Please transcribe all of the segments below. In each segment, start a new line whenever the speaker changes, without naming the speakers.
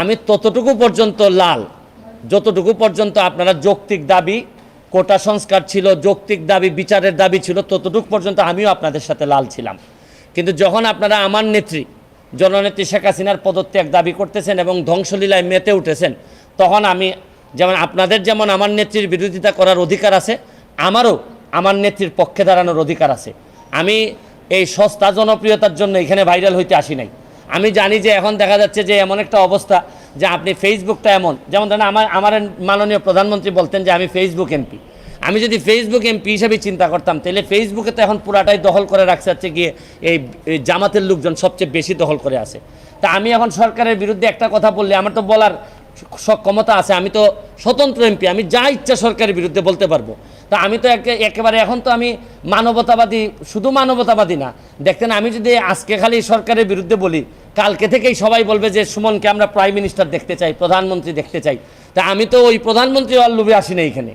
আমি ততটুকু পর্যন্ত লাল। যতটুকু পর্যন্ত আপনারা যৌক্তিক দাবি, কোটা সংস্কার ছিল, যৌক্তিক দাবি, বিচারের দাবি ছিল, ততটুকু পর্যন্ত আমিও আপনাদের সাথে লাল ছিলাম। কিন্তু যখন আপনারা আমার নেত্রী, জননেত্রী শেখ হাসিনার পদত্যাগ দাবি করতেছেন এবং ধ্বংসলীলায় মেতে উঠেছেন, তখন আমি যেমন আপনাদের যেমন আমার নেত্রীর বিরোধিতা করার অধিকার আছে, আমারও আমার নেত্রীর পক্ষে দাঁড়ানোর অধিকার আছে। আমি এই সস্তা জনপ্রিয়তার জন্য এখানে ভাইরাল হইতে আসি নাই। আমি জানি যে এখন দেখা যাচ্ছে যে এমন একটা অবস্থা যে আপনি ফেসবুকটা এমন, যেমন ধরেন আমার আমার মাননীয় প্রধানমন্ত্রী বলতেন যে আমি ফেসবুক এমপি আমি যদি ফেসবুক এমপি হিসাবে চিন্তা করতাম, তাহলে ফেসবুকে তো এখন পুরাটাই দখল করে রাখছে হচ্ছে গিয়ে এই জামাতের লোকজন সবচেয়ে বেশি দখল করে আছে। তা আমি এখন সরকারের বিরুদ্ধে একটা কথা বললে, আমার তো বলার স- ক্ষমতা আছে, আমি তো স্বতন্ত্র এমপি আমি যা ইচ্ছা সরকারের বিরুদ্ধে বলতে পারব। তা আমি তো একে- একেবারে এখন তো আমি মানবতাবাদী, শুধু মানবতাবাদী না, দেখতেন আমি যদি আজকে খালি সরকারের বিরুদ্ধে বলি কালকে থেকেই সবাই বলবে যে, সুমনকে আমরা প্রাইম মিনিস্টার দেখতে চাই, প্রধানমন্ত্রী দেখতে চাই। তা আমি তো ওই প্রধানমন্ত্রী আর লোভে আসি না এখানে।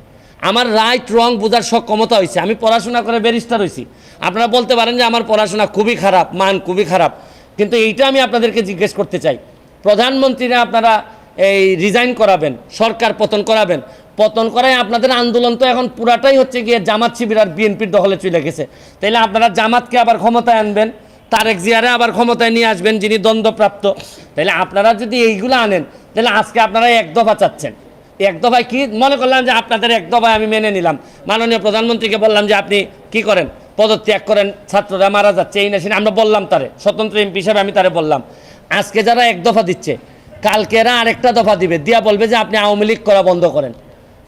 আমার রাইট রং বোঝার সক্ষমতা হয়েছে। আমি পড়াশোনা করে ব্যারিস্টার হয়েছি। আপনারা বলতে পারেন যে, আমার পড়াশোনা খুবই খারাপ, মান খুবই খারাপ। কিন্তু এইটা আমি আপনাদেরকে জিজ্ঞেস করতে চাই। প্রধানমন্ত্রীরা আপনারা এই রিজাইন করাবেন, সরকার পতন করাবেন। পতন করায় আপনাদের আন্দোলন তো এখন পুরাটাই হচ্ছে গিয়ে জামাত শিবির আর বিএনপির দখলে চলে গেছে। তাইলে আপনারা জামাতকে আবার ক্ষমতায় আনবেন? তারেক জিয়ারে আবার ক্ষমতায় নিয়ে আসবেন যিনি দ্বন্দ্বপ্রাপ্ত। তাহলে আপনারা যদি এইগুলো আনেন তাহলে আজকে আপনারা এক দফা চাচ্ছেন। এক দফায় কি? মনে করলাম যে আপনাদের এক দফায় আমি মেনে নিলাম। মাননীয় প্রধানমন্ত্রীকে বললাম যে আপনি কি করেন? পদত্যাগ করেন, ছাত্ররা মারা যাচ্ছে, এই না আমরা বললাম তারে, স্বতন্ত্র এমপি হিসাবে আমি তারে বললাম। আজকে যারা এক দফা দিচ্ছে, কালকে এরা আরেকটা দফা দিবে, দিয়া বলবে যে আপনি আওয়ামী লীগ করা বন্ধ করেন।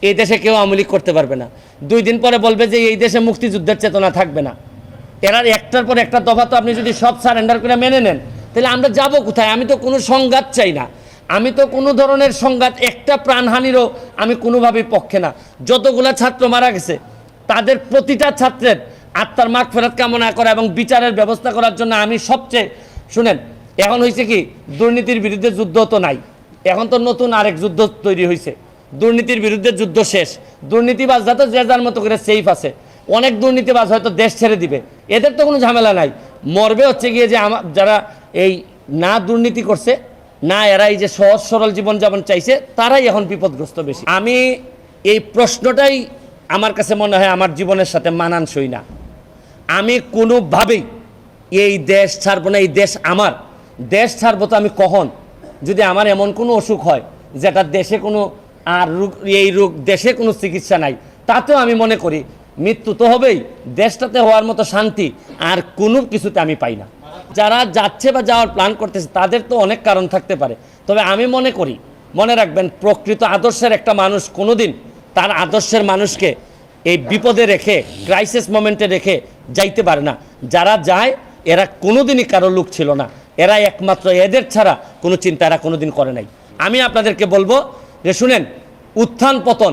এই দেশে কেউ আওয়ামী লীগ করতে পারবে না। দুই দিন পরে বলবে যে এই দেশে মুক্তিযুদ্ধের চেতনা থাকবে না। এরা একটার পর একটা দফা তো আপনি যদি সব সারেন্ডার করে মেনে নেন, তাহলে আমরা যাব কোথায়? আমি তো কোনো সংঘাত চাই না। আমি তো কোনো ধরনের সংঘাত, একটা প্রাণহানিরও আমি কোনোভাবেই পক্ষে না। যতগুলা ছাত্র মারা গেছে, তাদের প্রতিটা ছাত্রের আত্মার মাগ ফেরত কামনা করা এবং বিচারের ব্যবস্থা করার জন্য আমি সবচেয়ে, শুনেন, এখন হয়েছে কি, দুর্নীতির বিরুদ্ধে যুদ্ধ তো নাই। এখন তো নতুন আরেক যুদ্ধ তৈরি হয়েছে দুর্নীতির বিরুদ্ধে যুদ্ধ শেষ। দুর্নীতিবাজরা তো যে যার মতো করে সেফ আছে। অনেক দুর্নীতিবাজ হয়তো দেশ ছেড়ে দিবে। এদের তো কোনো ঝামেলা নাই। মরবে হচ্ছে গিয়ে যে আমার যারা এই না দুর্নীতি করছে, না এরাই যে সহজ সরল জীবনযাপন চাইছে, তারাই এখন বিপদগ্রস্ত বেশি। আমি এই প্রশ্নটাই আমার কাছে মনে হয় আমার জীবনের সাথে মানানসই না। আমি কোনোভাবেই এই দেশ ছাড়বো না, এই দেশ আমার। দেশ ছাড়বো তো আমি কখন? যদি আমার এমন কোনো অসুখ হয়, যেটা দেশে কোনো আর রোগ এই রোগ দেশে কোনো চিকিৎসা নাই, তাতেও আমি মনে করি মৃত্যু তো হবেই। দেশটাতে হওয়ার মতো শান্তি আর কোনো কিছুতে আমি পাই না। যারা যাচ্ছে বা যাওয়ার প্ল্যান করতেছে, তাদের তো অনেক কারণ থাকতে পারে। তবে আমি মনে করি, মনে রাখবেন, প্রকৃত আদর্শের একটা মানুষ কোনোদিন তার আদর্শের মানুষকে এই বিপদে রেখে ক্রাইসিস মোমেন্টে রেখে যাইতে পারে না। যারা যায়, এরা কোনোদিনই কারও লোক ছিল না। এরা একমাত্র এদের ছাড়া কোনো চিন্তা এরা কোনোদিন করে নাই। আমি আপনাদেরকে বলব যে শুনেন, উত্থান পতন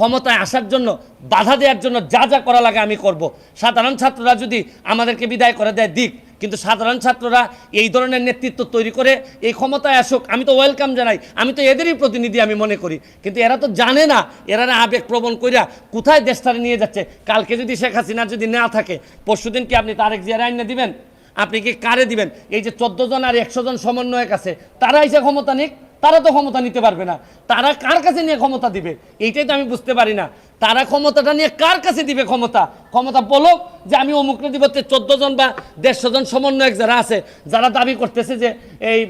ক্ষমতায় আসার জন্য, বাধা দেওয়ার জন্য যা যা করা লাগে আমি করব। সাধারণ ছাত্ররা যদি আমাদেরকে বিদায় করে দেয়, দিক। কিন্তু সাধারণ ছাত্ররা এই ধরনের নেতৃত্ব তৈরি করে এই ক্ষমতায় আসুক, আমি তো ওয়েলকাম জানাই। আমি তো এদেরই প্রতিনিধি আমি মনে করি। কিন্তু এরা তো জানে না, এরা না আবেগ প্রবণ কইরা কোথায় দেশটারে নিয়ে যাচ্ছে। কালকে যদি শেখ হাসিনা যদি না থাকে, পরশুদিন কি আপনি তারেক জিয়ার আইনে দিবেন? আপনি কি কারে দিবেন? এই যে চোদ্দ জন আর একশো জন সমন্বয়ক আছে, তারা এসে ক্ষমতা নিক। তারা তো ক্ষমতা নিতে পারবে না। তারা কার কাছে নিয়ে ক্ষমতা দিবে? এইটাই তো আমি বুঝতে পারি না। তারা ক্ষমতাটা নিয়ে কার কাছে দিবে ক্ষমতা? ক্ষমতা বলো যে আমি অমুকরে চোদ্দ জন বা দেড়শো জন সমন্বয়ক যারা আছে, যারা দাবি করতেছে যে এই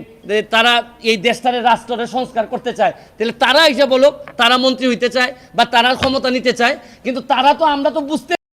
তারা এই দেশটারে রাষ্ট্রের সংস্কার করতে চায়, তাহলে তারা এসে বলো, তারা মন্ত্রী হইতে চায় বা তারা ক্ষমতা নিতে চায়। কিন্তু তারা তো, আমরা তো বুঝতে